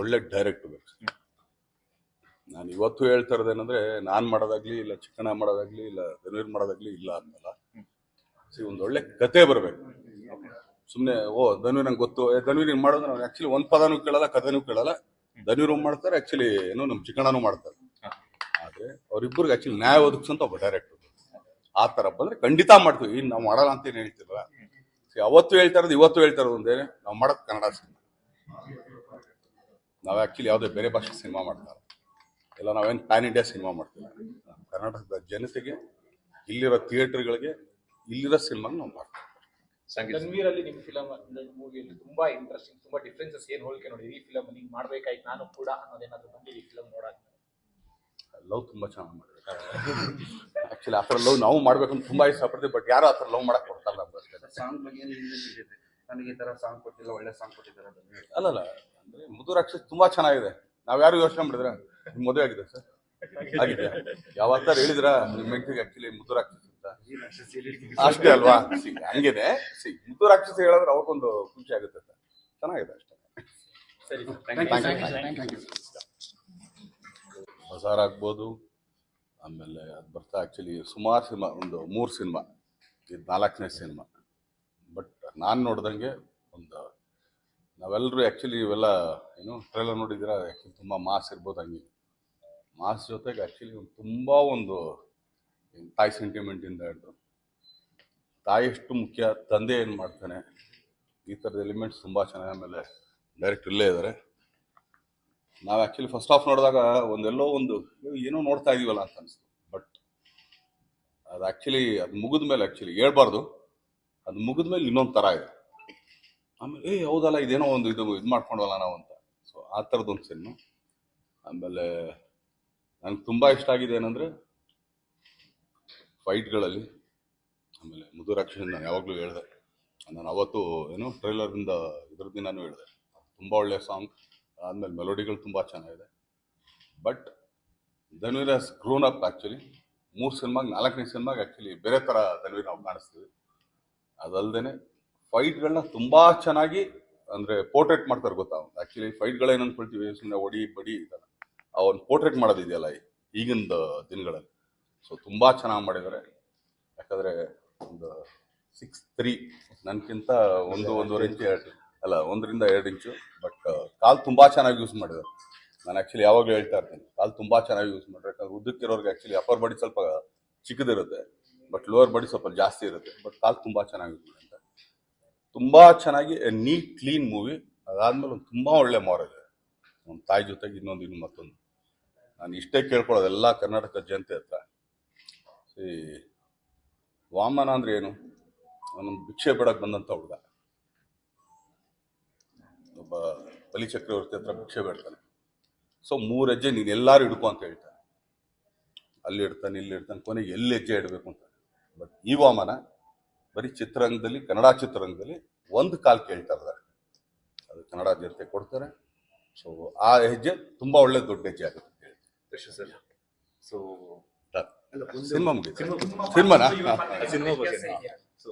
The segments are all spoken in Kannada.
ಒಳ್ಳೆ ಡೈರೆಕ್ಟ್ ಬೇಕು ನಾನು ಇವತ್ತು ಹೇಳ್ತಾ ಇರೋದೇನಂದ್ರೆ ನಾನ್ ಮಾಡೋದಾಗ್ಲಿ, ಇಲ್ಲ ಚಿಕ್ಕಣ ಮಾಡೋದಾಗ್ಲಿ, ಇಲ್ಲ ಧನುವೀರ್ ಮಾಡೋದಾಗ್ಲಿ ಇಲ್ಲ ಅಂದಲ್ಲ ಸಿ ಒಂದು ಒಳ್ಳೆ ಕತೆ ಬರಬೇಕು. ಸುಮ್ಮನೆ ಓ ಧನುವೀರ್ ನಂಗೆ ಗೊತ್ತು. ಧನ್ವೀರ್ ಹಿಂಗ್ ಮಾಡೋದು ನಾವು ಆಕ್ಚುಲಿ ಒಂದ್ ಪದನೂ ಕೇಳಲ್ಲ ಕಥೆನೂ ಕೇಳಲ್ಲ. ಧನುವೀರ್ ಮಾಡ್ತಾರೆ ಆ್ಯಕ್ಚುಲಿ ಏನೋ, ನಮ್ ಚಿಕ್ಕಣ್ಣನೂ ಮಾಡ್ತಾರೆ. ಆದ್ರೆ ಅವರಿಬ್ಬರು ಆ್ಯಕ್ಚುಲಿ ನ್ಯಾಯ ಒದಗಿಸಂತ ಒಬ್ಬ ಡೈರೆಕ್ಟರ್ ಆ ಥರ ಬಂದ್ರೆ ಖಂಡಿತ ಮಾಡ್ತೀವಿ. ಇನ್ನು ನಾವು ಮಾಡಲ್ಲ ಅಂತ ಏನು ಹೇಳ್ತಿರಲ್ಲ. ಸಿ ಅವತ್ತು ಹೇಳ್ತಾ ಇರೋದು, ಇವತ್ತು ಹೇಳ್ತಾ ಇರೋದು ಒಂದೇ. ನಾವು ಮಾಡೋದು ಕನ್ನಡ ಸಿನಿಮಾ. ನಾವು ಆ್ಯಕ್ಚುಲಿ ಯಾವುದೇ ಬೇರೆ ಭಾಷೆ ಸಿನಿಮಾ ಮಾಡ್ತಾರೆ ಇಲ್ಲ. ನಾವೇನು ಪ್ಯಾನ್ ಇಂಡಿಯಾ ಸಿನಿಮಾ ಮಾಡ್ತೀವಿ ಕರ್ನಾಟಕದ ಜನತೆಗೆ ಇಲ್ಲಿರೋ ಥಿಯೇಟರ್ಗಳಿಗೆ ಇಲ್ಲಿರೋ ಸಿನಿಮಾ ನಾವು ಮಾಡ್ತೀವಿ. ರಣವೀರ್ ನಿಮ್ಮ ನಿಮ್ ಫಿಲಮ್ ಮೂವಿಯಲ್ಲಿ ತುಂಬಾ ಇಂಟ್ರೆಸ್ಟಿಂಗ್ ತುಂಬಾ ಡಿಫ್ರೆನ್ಸಸ್ ಏನು ಹೋಲಿಕೆ ನೋಡಿ? ಈ ಫಿಲಮ್ ಅಲ್ಲಿ ಮಾಡ್ಬೇಕಾಯ್ತು ನಾನು ಕೂಡ ಅನ್ನೋದೇನಾದ್ರು ಬಂದಿದೆ ಈ ಫಿಲಮ್ ನೋಡಕ್ಕೆ ಲವ್ ತುಂಬಾ ಚೆನ್ನಾಗಿ ಮಾಡಿದ್ರು ಆಕ್ಚುಲಿ ಆ ಥರ ಲವ್ ನಾವು ಮಾಡ್ಬೇಕಂತ ತುಂಬಾ ಇಷ್ಟಪಡ್ತೀವಿ ಬಟ್ ಯಾರು ಆ ಥರ ಲವ್ ಮಾಡಕ್ಕೆ ಕೊಡ್ತಾರಲ್ಲ ಸಾಂಗ್ ಬಗ್ಗೆ ಏನು ಇದೆ ನನಗೆ ಈ ಥರ ಸಾಂಗ್ ಕೊಟ್ಟಿಲ್ಲ ಒಳ್ಳೆ ಸಾಂಗ್ ಕೊಟ್ಟಿದ್ದಾರೆ ಅಂತ ಅಲ್ಲಲ್ಲ ಅಂದ್ರೆ ಮುದು ರಾಕ್ಷಸ್ ತುಂಬಾ ಚೆನ್ನಾಗಿದೆ. ನಾವ್ ಯಾರು ಯೋಚನೆ ಮಾಡಿದ್ರ ನಿಮ್ ಮದುವೆ ಆಗಿದೆ ಸರ್. ಆಗಿದೆ. ಯಾವತ್ತಾರು ಹೇಳಿದ್ರ ನಿಮ್ ಹೆಂಡತಿಗೆ ಆಕ್ಚುಲಿ ಮುದ್ದು ರಾಕ್ಷಸ್ ಅಂತ. ಅಷ್ಟೇ ಅಲ್ವಾ? ಹಂಗಿದೆ ಸಿ ಮುದ್ದು ರಾಕ್ಷಸ ಹೇಳಿದ್ರೆ ಅವಕ್ಕೊಂದು ಖುಷಿ ಆಗುತ್ತೆ ಸರ್. ಚೆನ್ನಾಗಿದೆ ಅಷ್ಟೇ. ಬಜಾರ್ ಆಗ್ಬೋದು ಆಮೇಲೆ ಅದು ಬರ್ತಾ ಆ್ಯಕ್ಚುಲಿ ಸುಮಾರು ಸಿನಿಮಾ ಒಂದು ಮೂರು ಸಿನಿಮಾ ಇದು ನಾಲ್ಕನೇ ಸಿನಿಮಾ. ಬಟ್ ನಾನು ನೋಡ್ದಂಗೆ ಒಂದು ನಾವೆಲ್ಲರೂ ಆ್ಯಕ್ಚುಲಿ ಇವೆಲ್ಲ, ಏನು ಟ್ರೈಲರ್ ನೋಡಿದ್ದೀರಾ? ಆ್ಯಕ್ಚುಲಿ ತುಂಬ ಮಾಸ್ ಇರ್ಬೋದು ಹಂಗೆ. ಮಾಸ್ ಜೊತೆಗೆ ಆ್ಯಕ್ಚುಲಿ ಒಂದು ತುಂಬ ಒಂದು ತಾಯಿ ಸೆಂಟಿಮೆಂಟಿಂದ ಹಿಡಿದು. ತಾಯಿ ಎಷ್ಟು ಮುಖ್ಯ, ತಂದೆ ಏನು ಮಾಡ್ತಾನೆ, ಈ ಥರದ ಎಲಿಮೆಂಟ್ಸ್ ತುಂಬ ಚೆನ್ನಾಗಿ ಆಮೇಲೆ ಡೈರೆಕ್ಟ್ ಇಲ್ಲೇ ಇದ್ದಾರೆ ನಾವು ಆ್ಯಕ್ಚುಲಿ ಫಸ್ಟ್ ಆಫ್ ನೋಡಿದಾಗ ಒಂದೆಲ್ಲೋ ಒಂದು ಏನೋ ನೋಡ್ತಾ ಇದೀವಲ್ಲ ಅಂತ ಅನಿಸ್ತು. ಬಟ್ ಅದು ಆ್ಯಕ್ಚುಲಿ ಅದು ಮುಗಿದ ಮೇಲೆ ಆ್ಯಕ್ಚುಲಿ ಹೇಳ್ಬಾರ್ದು. ಅದು ಮುಗಿದ ಮೇಲೆ ಇನ್ನೊಂದು ಥರ ಇದೆ. ಆಮೇಲೆ, ಏ, ಹೌದಲ್ಲ, ಇದೇನೋ ಒಂದು ಇದು ಇದು ಮಾಡ್ಕೊಂಡವಲ್ಲ ನಾವು ಅಂತ. ಸೊ ಆ ಥರದ್ದೊಂದು ಸಿನಿಮಾ ಆಮೇಲೆ, ನನಗೆ ತುಂಬ ಇಷ್ಟ ಆಗಿದೆ ಏನಂದರೆ ಫೈಟ್ಗಳಲ್ಲಿ ಆಮೇಲೆ ಮುದು ರಾಕ್ಷಸ ನಾನು ಯಾವಾಗಲೂ ಹೇಳಿದೆ. ನಾನು ಅವತ್ತು ಏನು ಟ್ರೈಲರಿಂದ ಇದ್ರ ದಿನಾನು ಹೇಳಿದೆ. ತುಂಬ ಒಳ್ಳೆಯ ಸಾಂಗ್ ಆದಮೇಲೆ ಮೆಲೋಡಿಗಳು ತುಂಬ ಚೆನ್ನಾಗಿದೆ. But Dhanveer as grown up actually ಮೂರು ಸಿನಿಮಾಗೆ ನಾಲ್ಕನೇ ಸಿನಿಮಾಗೆ ಆ್ಯಕ್ಚುಲಿ ಬೇರೆ ಥರ ಧನ್ವೀರ್ ನಾವು ಕಾಣಿಸ್ತೀವಿ. ಅದಲ್ಲದೆ ಫೈಟ್ಗಳನ್ನ ತುಂಬ ಚೆನ್ನಾಗಿ, ಅಂದರೆ ಪೋರ್ಟ್ರೇಟ್ ಮಾಡ್ತಾರೆ ಗೊತ್ತಾ ಆ್ಯಕ್ಚುಲಿ ಫೈಟ್ಗಳೇನು ಅಂದ್ಕೊಳ್ತೀವಿ ಸುಮ್ಮನೆ ಒಡಿ ಬಡಿ ಇದಲ್ಲ ಪೋರ್ಟ್ರೇಟ್ ಮಾಡೋದಿದೆಯಲ್ಲ ಈಗಿನ ದಿನಗಳಲ್ಲಿ. ಸೊ ತುಂಬ ಚೆನ್ನಾಗಿ ಮಾಡಿದ್ದಾರೆ ಯಾಕಂದರೆ ಒಂದು ಸಿಕ್ಸ್ ತ್ರೀ ನನಗಿಂತ ಒಂದು ಒಂದೂವರೆ ಇಂಚು ಎರಡು, ಅಲ್ಲ ಒಂದರಿಂದ ಎರಡು ಇಂಚು ಬಟ್ ಕಾಲು ತುಂಬ ಚೆನ್ನಾಗಿ ಯೂಸ್ ಮಾಡಿದ್ದಾರೆ ನಾನು ಆ್ಯಕ್ಚುಲಿ ಯಾವಾಗಲೂ ಹೇಳ್ತಾ ಇರ್ತೀನಿ, ಕಾಲು ತುಂಬ ಚೆನ್ನಾಗಿ ಯೂಸ್ ಮಾಡಿದ್ರೆ. ಯಾಕಂದ್ರೆ ಉದ್ದಕ್ಕಿರೋರ್ಗೆ ಆ್ಯಕ್ಚುಲಿ ಅಪ್ಪರ್ ಬಾಡಿ ಸ್ವಲ್ಪ ಚಿಕ್ಕದಿರುತ್ತೆ ಬಟ್ ಲೋವರ್ ಬಾಡಿ ಸ್ವಲ್ಪ ಜಾಸ್ತಿ ಇರುತ್ತೆ ಬಟ್ ಕಾಲು ತುಂಬ ಚೆನ್ನಾಗಿ ಯೂಸ್ ಮಾಡಿದ್ದಾರೆ ತುಂಬ ಚೆನ್ನಾಗಿ ನೀಟ್ ಕ್ಲೀನ್ ಮೂವಿ ಅದಾದಮೇಲೆ ಒಂದು ತುಂಬ ಒಳ್ಳೆ ಮಾರಲ್ ಇದೆ. ನಮ್ಮ ತಾಯಿ ಜೊತೆಗೆ ಇನ್ನೊಂದು, ಇನ್ನು ಮತ್ತೊಂದು. ನಾನು ಇಷ್ಟೇ ಕೇಳ್ಕೊಳ್ಳೋದು ಎಲ್ಲ ಕರ್ನಾಟಕ ಜನತೆ ಹತ್ರ. ಈ ವಾಮನ ಅಂದ್ರೆ ಏನು? ಅವನೊಂದು ಭಿಕ್ಷೆ ಬೇಡಕ್ಕೆ ಬಂದಂಥ ಹುಡುಗ. ಒಬ್ಬ ಬಲಿಚಕ್ರವರ್ತಿ ಹತ್ರ ಭಿಕ್ಷೆ ಬೇಡ್ತಾನೆ. ಸೊ ಮೂರು ಹೆಜ್ಜೆ ನೀನು ಎಲ್ಲರೂ ಹಿಡ್ಕೊ ಅಂತ ಹೇಳ್ತಾನೆ. ಅಲ್ಲಿ ಇಡ್ತಾನೆ ಇಲ್ಲಿ ಇಡ್ತಾನೆ ಕೊನೆಗೆ ಎಲ್ಲಿ ಹೆಜ್ಜೆ ಇಡಬೇಕು ಅಂತ. ಬಟ್ ಈ ವಾಮನ ಬರೀ ಚಿತ್ರರಂಗದಲ್ಲಿ ಕನ್ನಡ ಚಿತ್ರರಂಗದಲ್ಲಿ ಒಂದು ಕಾಲ್ ಕೇಳ್ತಾ ಇದ್ದಾರೆ. ಅದು ಕನ್ನಡ ಜನತೆ ಕೊಡ್ತಾರೆ. ಸೊ ಆ ಹೆಜ್ಜೆ ತುಂಬಾ ಒಳ್ಳೆ ದೊಡ್ಡ ಹೆಜ್ಜೆ ಆಗುತ್ತೆ ಸೊ ಸಿನಿಮಾ ಸಿನಿಮಾನಾ? ಸಿನಿಮಾ ಬಗ್ಗೆ ಸೊ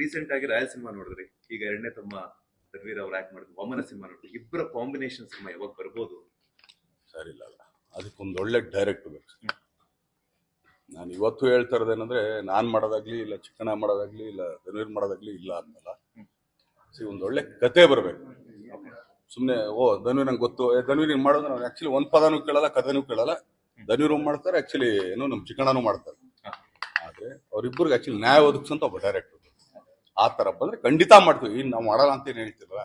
ರೀಸೆಂಟ್ ಆಗಿ ರಾಯಲ್ ಸಿನಿಮಾ ನೋಡಿದ್ರಿ. ಈಗ ಎರಡನೇ ತಮ್ಮ ರವೀರ್ ಅವ್ರು ಆಕ್ಟ್ ಮಾಡಿದ್ರು ವಮನ ಸಿನಿಮಾ ನೋಡಿದ್ರಿ. ಇಬ್ಬರ ಕಾಂಬಿನೇಷನ್ ಸಿನಿಮಾ ಯಾವಾಗ ಬರ್ಬೋದು? ಸರಿ ಇಲ್ಲ ಅಲ್ಲ ಅದಕ್ಕೊಂದು ಒಳ್ಳೆ ಡೈರೆಕ್ಟ್ ಬೇಕು. ನಾನು ಇವತ್ತು ಹೇಳ್ತಾ ಇರೋದೇನಂದ್ರೆ ನಾನ್ ಮಾಡೋದಾಗ್ಲಿ, ಇಲ್ಲ ಚಿಕ್ಕಣ್ಣ ಮಾಡೋದಾಗ್ಲಿ, ಇಲ್ಲ ಧನುವೀರ್ ಮಾಡೋದಾಗ್ಲಿ ಇಲ್ಲ ಅಂದ್ಮೇಲೆ ಸಿ, ಒಂದು ಒಳ್ಳೆ ಕತೆ ಬರಬೇಕು. ಸುಮ್ಮನೆ ಓ ಧನ್ವೀರ್ ನಂಗೆ ಗೊತ್ತು. ಧನ್ವೀರ್ ಏನು ಮಾಡೋದು ನಾವು ಆಕ್ಚುಲಿ ಒಂದ್ ಪದನೂ ಕೇಳಲ್ಲ, ಕಥೆನೂ ಕೇಳಲ್ಲ. ಧನುವೀರ್ ಮಾಡ್ತಾರೆ ಆಕ್ಚುಲಿ ಏನು ನಮ್ ಚಿಕ್ಕಣ್ಣನೂ ಮಾಡ್ತಾರೆ. ಆದ್ರೆ ಅವರಿಬ್ಬರು ಆಕ್ಚುಲಿ ನ್ಯಾಯ ಒದಗಿಸಂತ ಒಬ್ಬ ಡೈರೆಕ್ಟರ್ ಆ ತರ ಬಂದ್ರೆ ಖಂಡಿತ ಮಾಡ್ತೀವಿ. ಇನ್ನು ನಾವು ಮಾಡಲ್ಲ ಅಂತ ಏನ್ ಹೇಳ್ತಿಲ್ವಾ